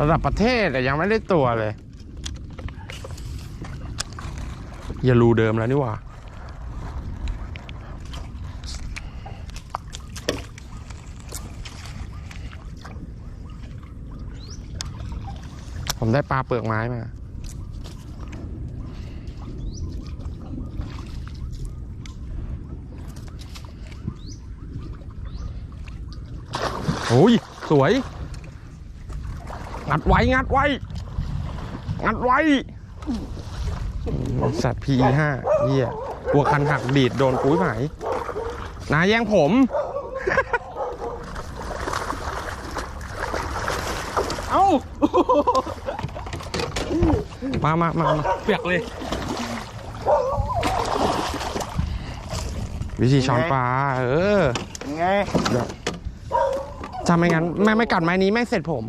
ระดับประเทศแต่ยังไม่ได้ตัวเลยอย่ารูเดิมแล้วนี่หว่าผมได้ปลาเปลือกไม้มาโอ้ย สวย งัดไว้ งัดไว้ งัดไว้สัตว์พีห้าเหี้ยกลัวคันหักดีดโดนปุ้ยไหมนาแย่งผม เอ้า มามามามาเปียกเลย วิธีช้อนปลา เออ ยังไง ถ้าไม่งั้นแม่ไม่กัดไม้นี้แม่งเสร็จผม